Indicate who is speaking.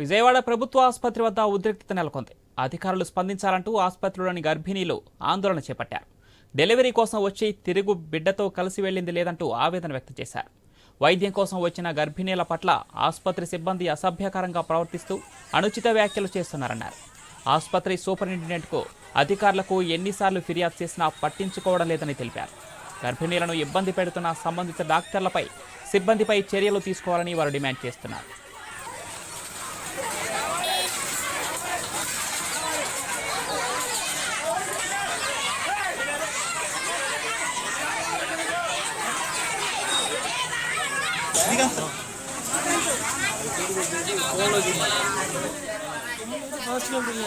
Speaker 1: విజయవాడ ప్రభుత్వ ఆసుపత్రి వద్ద ఉద్రిక్తత నెలకొంది. అధికారులు స్పందించాలంటూ ఆసుపత్రిలోని గర్భిణీలు ఆందోళన చేపట్టారు. డెలివరీ కోసం వచ్చి తిరుగు బిడ్డతో కలిసి వెళ్ళింది లేదంటూ ఆవేదన వ్యక్తం చేశారు. వైద్యం కోసం వచ్చిన గర్భిణీల పట్ల ఆసుపత్రి సిబ్బంది అసభ్యకరంగా ప్రవర్తిస్తూ అనుచిత వ్యాఖ్యలు చేస్తున్నారన్నారు. ఆసుపత్రి సూపరింటెండెంట్కు అధికారులకు ఎన్నిసార్లు ఫిర్యాదు చేసినా పట్టించుకోవడం లేదని తెలిపారు. గర్భిణీలను ఇబ్బంది పెడుతున్న సంబంధిత డాక్టర్లపై సిబ్బందిపై చర్యలు తీసుకోవాలని వారు డిమాండ్ చేస్తున్నారు. 네가? 아 시간 걸리네